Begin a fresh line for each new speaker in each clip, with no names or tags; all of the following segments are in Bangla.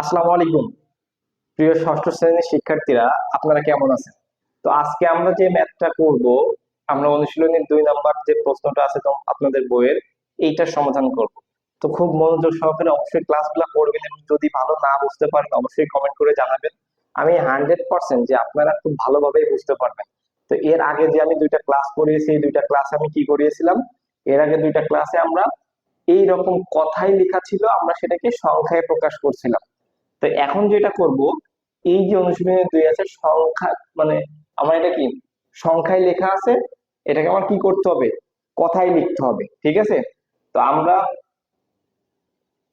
আসসালামু আলাইকুম। প্রিয় ষষ্ঠ শ্রেণির শিক্ষার্থীরা, আপনারা কেমন আছেন? তো আজকে আমরা যে ম্যাথটা করব, আমরা অনুশীলনের দুই নাম্বার যে প্রশ্নটা আছে আপনাদের বইয়ের, এইটার সমাধান করব। তো খুব মনোযোগ সহকারে অবশ্যই ক্লাসগুলো করবেন এবং যদি ভালো না বুঝতে পারেন, অবশ্যই কমেন্ট করে জানাবেন। আমি হান্ড্রেড পার্সেন্ট যে আপনারা খুব ভালোভাবেই বুঝতে পারবেন। তো এর আগে যে আমি দুইটা ক্লাস করিয়েছি, এই দুইটা ক্লাস আমি কি করিয়েছিলাম? এর আগে দুইটা ক্লাসে আমরা এই রকম কথাই লেখা ছিল, আমরা সেটাকে সংখ্যায় প্রকাশ করছিলাম। তো এখন যেটা করব, এই যে অনুশীলনের দুই আছে, সংখ্যা মানে আমার এটা কি, সংখ্যায় লেখা আছে, এটাকে আমার কি করতে হবে, কথায় লিখতে হবে, ঠিক আছে? তো আমরা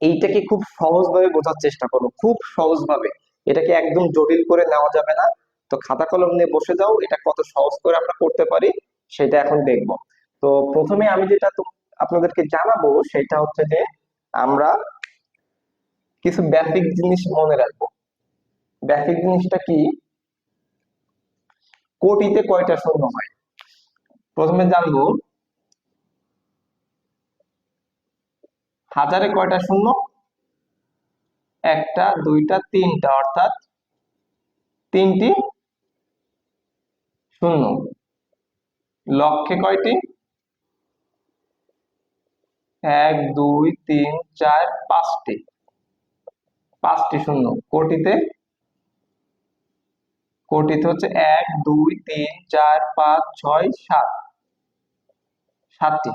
এইটাকে খুব সহজভাবে বোঝার চেষ্টা করব, খুব সহজভাবে। এটাকে একদম জটিল করে নেওয়া যাবে না। তো খাতা কলম নিয়ে বসে যাও, এটা কত সহজ করে আমরা করতে পারি, সেটা এখন দেখব। তো প্রথমে আমি যেটা আপনাদেরকে জানাব, সেটা হচ্ছে যে আমরা কিছু বেসিক জিনিস মনে রাখব। বেসিক জিনিসটা কি? কোটিতে কয়টা শূন্য হয়? প্রথমে জানব, হাজারে কয়টা শূন্য? একটা, দুইটা, তিনটা, অর্থাৎ তিনটি শূন্য। লক্ষে কয়টি? এক, দুই, তিন, চার, পাঁচটি। পাঁচটি শূন্য। কোটিতে কোটিতে হচ্ছে এক, দুই, তিন, চার, পাঁচ, ছয়, সাত। সাতটি।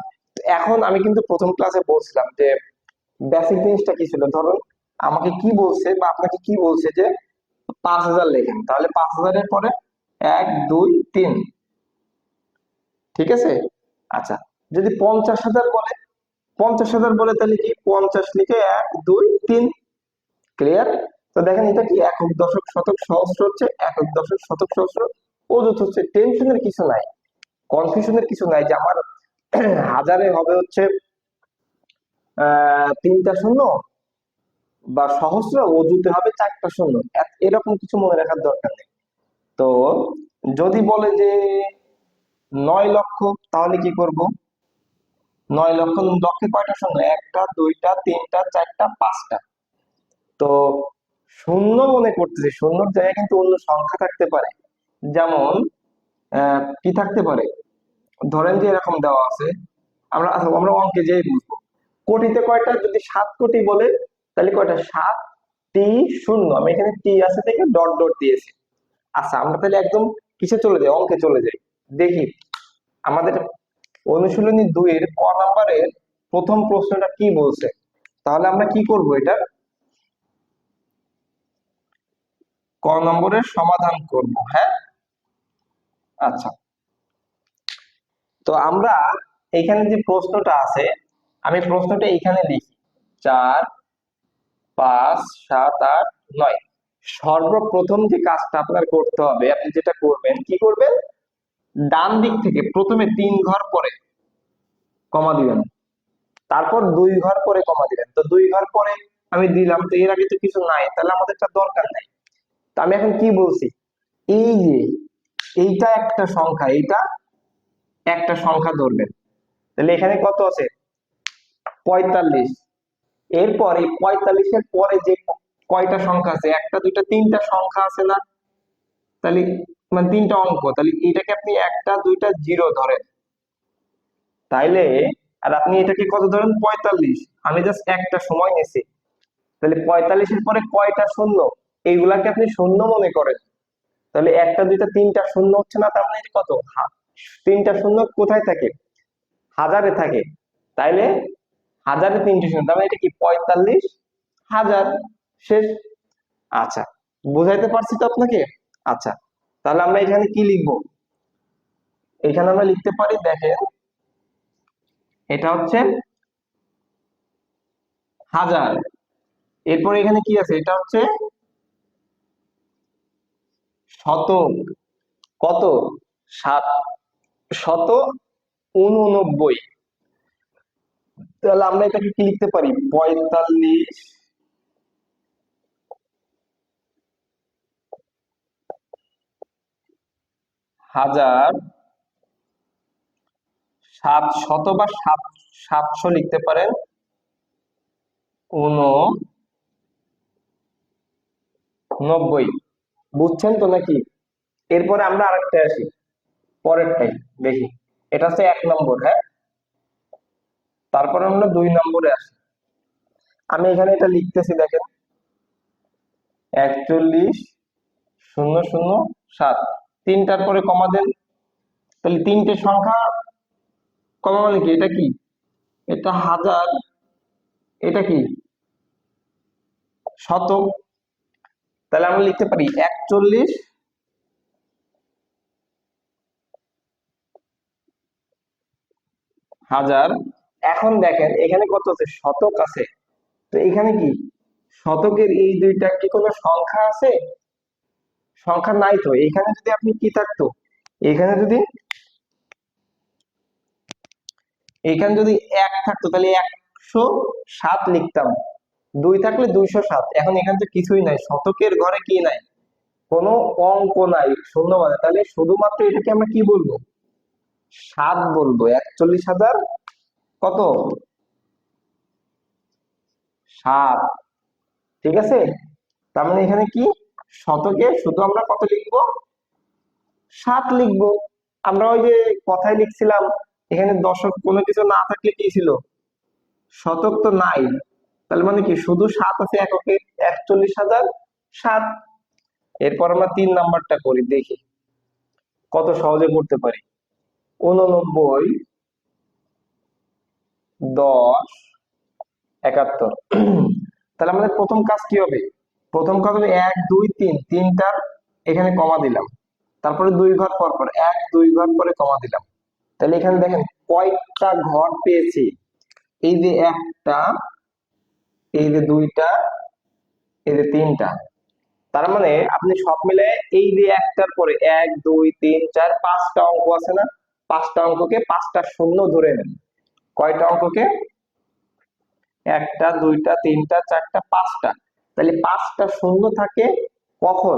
এখন আমি কিন্তু প্রথম ক্লাসে বলছিলাম যে বেসিক জিনিসটা কি ছিল? ধরুন আমাকে কি বলছে বা আপনাকে কি বলছে যে পাঁচ হাজার লেখেন। তাহলে পাঁচ হাজারের পরে এক, দুই, তিন। ঠিক আছে? আচ্ছা যদি পঞ্চাশ হাজার বলে, পঞ্চাশ হাজার বলে তাহলে কি? পঞ্চাশ লিখে এক, দুই, তিন ক্লিয়ার তো দেখেন এটা কি একক দশক শতক সহস্র হচ্ছে? একক দশক শতক সহস্র। অযুত হচ্ছে টেনশনের কিছু নাই। কনফিউশনের কিছু নাই যে আমার হাজারে হবে হচ্ছে তিনটা শূন্য বা সহস্র, অযুতে হবে চারটা শূন্য। এরকম কিছু মনে রাখার দরকার নেই। তো যদি বলে যে নয় লক্ষ, তাহলে কি করব? নয় লক্ষ, লক্ষে কয়টা শূন্য? একটা, দুইটা, তিনটা, চারটা, পাঁচটা। তো শূন্য মনে করতেছি শূন্যর জায়গায় কিন্তু অন্য সংখ্যা থাকতে পারে। যেমন কি থাকতে পারে? ধরেন যে এরকম দেওয়া আছে আমরা আচ্ছা, আমরা অঙ্কে যেই বুঝব। কোটিতে কয়টা? যদি সাত কোটি বলে তাহলে কয়টা? সাত টি শূন্য। আমি এখানে টি আছে থেকে ডট ডট দিয়েছি। আচ্ছা আমরা তাহলে একদম কিসে চলে যাই? অঙ্কে চলে যাই। দেখি আমাদের অনুশীলনী দুইয়ের ক নাম্বারের প্রথম প্রশ্নটা কি বলছে? তাহলে আমরা কি করব এটা? ক নম্বরের সমাধান করব হ্যাঁ? আচ্ছা। তো আমরা এখানে যে প্রশ্নটা আছে, আমি প্রশ্নটা এইখানে লিখি। চার, পাঁচ, সাত, আট, নয়। সর্বপ্রথম যে কাজটা আপনার করতে হবে, আপনি যেটা করবেন, কি করবেন? ডান দিক থেকে প্রথমে তিন ঘর পরে কমা দিবেন। তারপর দুই ঘর পরে কমা দিবেন। তো দুই ঘর পরে আমি দিলাম, তো এর আগে তো কিছু নাই, তাহলে আমাদের দরকার নাই। তো আমি এখন কি বলছি? এই যে, এইটা একটা সংখ্যা, এইটা একটা সংখ্যা ধরবেন। তাহলে এখানে কত আছে? পঁয়তাল্লিশ। এরপর এই পঁয়তাল্লিশের পরে যে কয়টা সংখ্যা আছে? একটা, দুইটা, তিনটা সংখ্যা আছে না? তাহলে মানে তিনটা অঙ্ক, তাহলে এটাকে আপনি একটা, দুইটা, জিরো ধরেন। তাইলে, আর আপনি এটাকে কত ধরেন? পঁয়তাল্লিশ। আমি জাস্ট একটা সময় নিছি। তাহলে পঁয়তাল্লিশের পরে কয়টা শূন্য? এইগুলাকে আপনি শূন্য মনে করেন। তাহলে একটা, দুইটা, তিনটা শূন্য হচ্ছে না, তার মানে কত? তিনটা শূন্য কোথায় থাকে? হাজারে থাকে। তাইলে হাজারে তিনটে শূন্য, তার মানে এটা কি পঁয়তাল্লিশ? হাজার। শেষ। আচ্ছা বুঝাইতে পারছি তো আপনাকে? আচ্ছা তাহলে আমরা এখানে কি লিখব? এখানে আমরা লিখতে পারি, দেখেন, এটা হচ্ছে হাজার। এরপর এখানে কি আছে? এটা হচ্ছে শতক কত? সাত, শত উননব্বই তাহলে আমরা এটাকে কি লিখতে পারি? পঁয়তাল্লিশ হাজার সাত শত বা সাত, সাতশো লিখতে পারেন। উন নব্বই বুঝছেন তো নাকি? এরপরে আমরা আরেকটা আসি। পরেরটাই, দেখি। এটা হচ্ছে এক নম্বর হ্যাঁ? তারপরে আমরা দুই নম্বরে আসি। আমি এখানে এটা লিখতেছি, দেখেন। একচল্লিশ, শূন্য শূন্য, সাত। তিনটার পরে কমা দেন। তাহলে তিনটে সংখ্যা কমা মানে কি? এটা কি? এটা হাজার, এটা কি? শতক। তাহলে আমরা লিখতে পারি একচল্লিশ হাজার। এখন দেখেন, এখানে কত আছে? শতক আছে। তো এখানে কি? শতকের এই দুইটা কি কোনো সংখ্যা আছে? সংখ্যা নাই তো। এখানে যদি আপনি কি থাকতো? এখানে যদি এখানে যদি এক থাকতো, তাহলে একশো সাত লিখতাম। দুই থাকলে দুইশো সাত। এখন এখানে তো কিছুই নাই, শতকের ঘরে কি নাই? কোনো অঙ্ক নাই, শূন্য মানে তাহলে শুধুমাত্র এটাকে আমরা কি বলব? সাত বলব, একচল্লিশ হাজার কত? সাত। ঠিক আছে? তার মানে এখানে কি? শতকে শুধু আমরা কত লিখব? সাত লিখব। আমরা ওই যে কথায় লিখছিলাম, এখানে দশক কোনো কিছু না থাকলে কি ছিল? শতক তো নাই। তাহলে মানে কি, শুধু সাত আছে এককে? একচল্লিশ হাজার সাত। এরপর আমরা তিন নাম্বারটা করি, দেখি। কত সহজে করতে পারি? উননব্বই, দশ, একাত্তর। তাহলে আমাদের প্রথম কাজ কি হবে? প্রথম কাজ হবে এক, দুই, তিন। তিনটার এখানে কমা দিলাম। তারপরে দুই ঘর পর পর, এক, দুই ঘর পরে কমা দিলাম। তাহলে এখানে দেখেন, কয়টা ঘর পেয়েছি? এই যে একটা এই যে দুইটা, এই যে তিনটা, তার মানে আপনি সব মিলে এই যে একটার পরে এক, দুই, তিন, চার, পাঁচটা অঙ্ক আছে না? পাঁচটা অঙ্ককে পাঁচটা শূন্য ধরে নেন। কয়টা অঙ্ককে? একটা, দুইটা, তিনটা, চারটা, পাঁচটা। তাহলে পাঁচটা শূন্য থাকে কখন?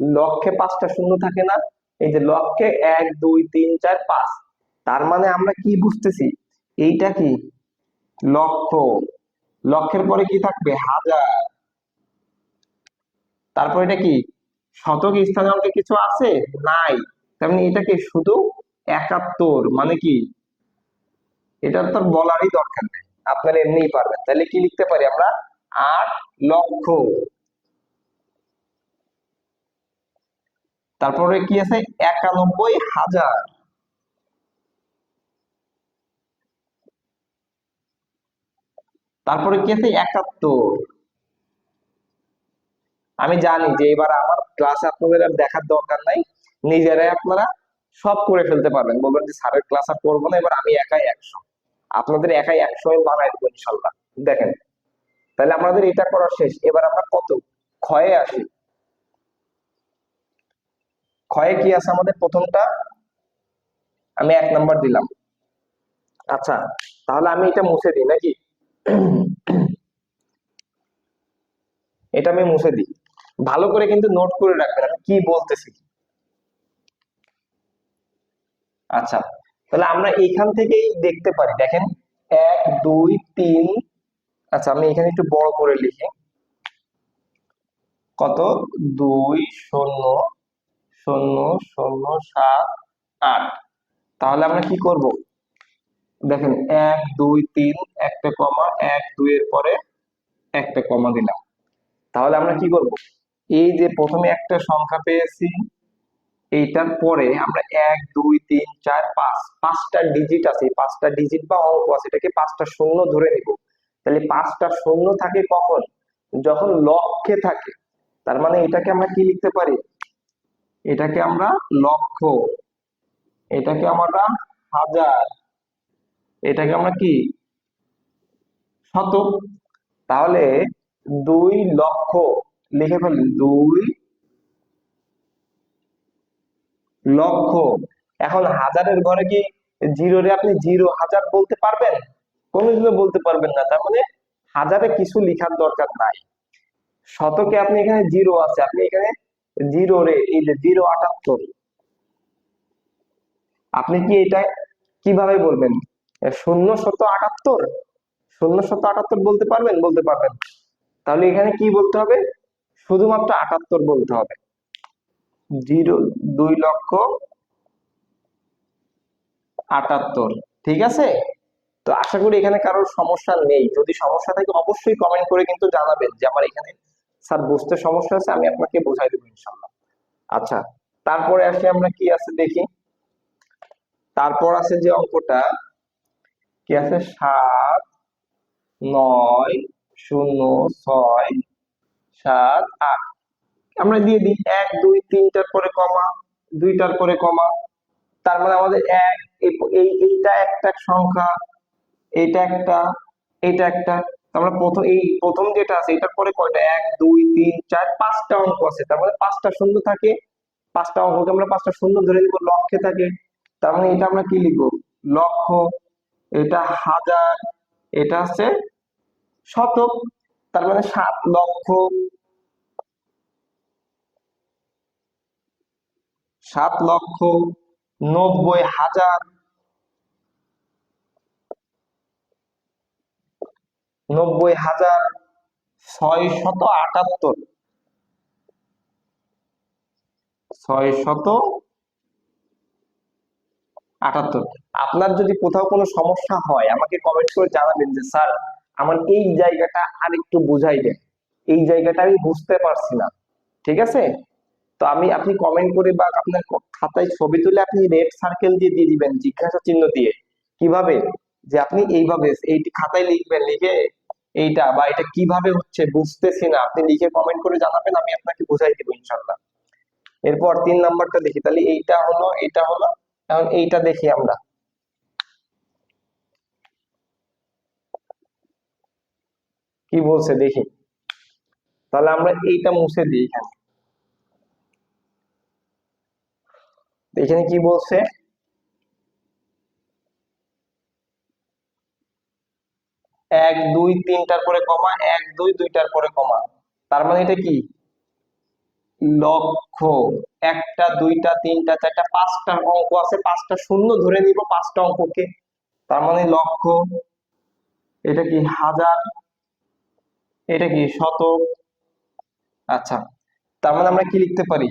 লক্ষে পাঁচটা শূন্য থাকে না? এই যে লক্ষে এক, দুই, তিন, চার, পাঁচ। তার মানে আমরা কি বুঝতেছি? এইটা কি? লক্ষ লক্ষের পরে কি থাকবে? হাজার। তারপর এটা কি? শতক স্থানে অঙ্কে কিছু আছে? নাই। তার মানে এটাকে শুধু একাত্তর? মানে কি? এটা তো বলারই দরকার নেই। আপনারা এমনিই পারবেন। তাহলে কি লিখতে পারি আমরা? আট লক্ষ। তারপরে কি আছে? একানব্বই হাজার। তারপরে কি আছে? একাত্তর। আমি জানি যে এবার আমার ক্লাসে আপনাদের আর দেখার দরকার নাই। নিজেরাই আপনারা সব করে ফেলতে পারবেন। বলবেন যে, স্যারের ক্লাস আর করব না, এবার আমি একাই একশো। আপনাদের একাই একশো বানাই দেবো ইনশাল্লাহ। দেখেন, তাহলে আমাদের এটা করা শেষ। এবার আমরা কত? ক্ষয়ে আসি। ক্ষয়ে কি আছে আমাদের প্রথমটা? আমি এক নাম্বার দিলাম। আচ্ছা তাহলে আমি এটা মুছে দিই, নাকি? এটা আমি মুছে দিই। ভালো করে কিন্তু নোট করে রাখবেন, আমি কি বলতেছি। আচ্ছা তাহলে আমরা এখান থেকেই দেখতে পারি, দেখেন, এক, দুই, তিন আচ্ছা আমি এখানে একটু বড় করে লিখি। কত? দুই, শূন্য শূন্য শূন্য, সাত, আট। তাহলে আমরা কি করব? দেখেন, এক, দুই, তিন, একটা কমা, এক দুই এর পরে একটা কমা দিলাম। তাহলে আমরা কি করব? এই যে প্রথমে একটা সংখ্যা পেয়েছি, এইটার পরে আমরা এক, দুই, তিন, চার, পাঁচ, পাঁচটা ডিজিট আছে। পাঁচটা ডিজিট বা অঙ্ক আছে, এটাকে পাঁচটা শূন্য ধরে নিব। তাহলে পাঁচটা শূন্য থাকে কখন? যখন লক্ষে থাকে। তার মানে এটাকে আমরা কি লিখতে পারি? এটাকে আমরা লক্ষ। এটাকে আমরা হাজার। এটাকে আমরা কি? শতক। তাহলে দুই লক্ষ লিখে ফেলি। দুই লক্ষ। এখন হাজারের ঘরে কি জিরো রে আপনি জিরো হাজার বলতে পারবেন? কোনোদিনও বলতে পারবেন না। তার মানে হাজারে কিছু লিখার দরকার নাই। শতকে আপনি এখানে জিরো আছে। আপনি এখানে জিরো রে, এই যে জিরো আটাত্তর। আপনি কি এটা কীভাবে বলবেন? শূন্য শত আটাত্তর। শূন্য শত আটাত্তর বলতে পারবেন? বলতে পারবেন। তাহলে এখানে কি বলতে হবে? শুধুমাত্র আটাত্তর বলতে হবে। জিরো, দুই লক্ষ আটাত্তর। ঠিক আছে? তো আশা করি এখানে কারোর সমস্যা নেই। যদি সমস্যা থাকে অবশ্যই কমেন্ট করে কিন্তু জানাবেন যে আমার এখানে স্যার বুঝতে সমস্যা আছে, আমি আপনাকে বোঝাই দেবো ইনশাল্লাহ। আচ্ছা তারপরে আসি আমরা কি আছে দেখি। তারপর আছে যে অঙ্কটা। কি আছে? সাত, নয়, শূন্য, ছয়, সাত, আট। আমরা দিয়ে দিই এক, দুই, তিনটার পরে কমা, দুইটার পরে কমা। তার মানে আমাদের এক, এই- এই, এইটা একটা সংখ্যা, এইটা একটা এটা একটা। আমরা প্রথম, এই প্রথম যেটা আছে, এটার পরে কয়টা? এক, দুই, তিন, চার, পাঁচটা অঙ্ক আছে। তার মানে পাঁচটা শূন্য থাকে। পাঁচটা অঙ্ককে আমরা পাঁচটা শূন্য ধরে নিব লক্ষে থাকে। তার মানে এটা আমরা কি লিখব? লক্ষ এটা হাজার, এটা আছে শতক, তার মানে সাত লক্ষ সাত লক্ষ নব্বই হাজার নব্বই হাজার ছয় শত আটাত্তর, ছয় শত আটাত্তর। আপনার যদি কোথাও কোনো সমস্যা হয়, আমাকে কমেন্ট করে জানাবেন যে, স্যার, আমার এই জায়গাটা আর একটু বুঝাই দেন এই জায়গাটা আমি বুঝতে পারছি না। ঠিক আছে? তো আমি, আপনি কমেন্ট করে বা আপনার খাতায় ছবি তুলে আপনি রেড সার্কেল দিয়ে দিয়ে দিবেন, জিজ্ঞাসা চিহ্ন দিয়ে। কীভাবে? যে আপনি এইভাবে, এই খাতায় লিখবেন, লিখে এইটা বা এটা কীভাবে হচ্ছে বুঝতেছি না। আপনি লিখে কমেন্ট করে জানাবেন, আমি আপনাকে বুঝাই দেবো ইনশাল্লাহ এরপর তিন নাম্বারটা দেখি, তাহলে এইটা হলো এটা হলো এখন এইটা দেখি আমরা। কি বলছে দেখি। তাহলে আমরা এইটা মুছে দিই এখানে। এখানে কি বলছে? এক, দুই, তিনটার পরে কমা, এক, দুই, দুইটার পরে কমা। তার মানে এটা কি? লক্ষ একটা, দুইটা, তিনটা, চারটা, পাঁচটা অঙ্ক আছে, পাঁচটা শূন্য ধরে নিব, পাঁচটা অঙ্ককে। তার মানে লক্ষ এটা কি হাজার, এটা কি শতক আচ্ছা তার মানে আমরা কি লিখতে পারি?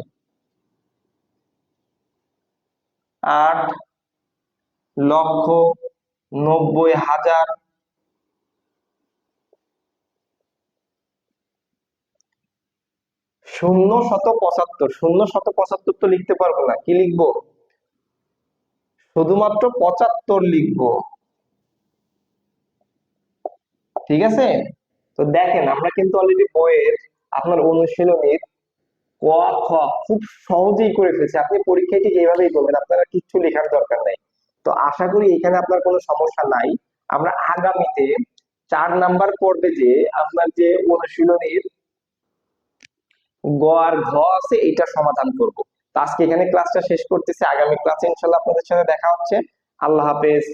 আট লক্ষ নব্বই হাজার শূন্য শত পঁচাত্তর শূন্য শত পঁচাত্তর তো লিখতে পারব না, কি লিখব? শুধুমাত্র পঁচাত্তর লিখব। ঠিক আছে? তো দেখেন, আমরা কিন্তু অলরেডি বইয়ের আপনার অনুশীলনীর ক, খ খুব সহজেই করে ফেলছি। আপনি পরীক্ষায় ঠিক এইভাবেই করবেন আপনারা কিচ্ছু লেখার দরকার নাই। তো আশা করি এখানে আপনার কোনো সমস্যা নাই। আমরা আগামীতে চার নাম্বার পর্বে যে আপনার যে অনুশীলনীর গ আর ঘ আছে, এটা সমাধান করব। তো আজকে এখানে ক্লাসটা শেষ করতেছি। আগামী ক্লাসে ইনশাল্লাহ আপনাদের সাথে দেখা হচ্ছে। আল্লাহ হাফেজ।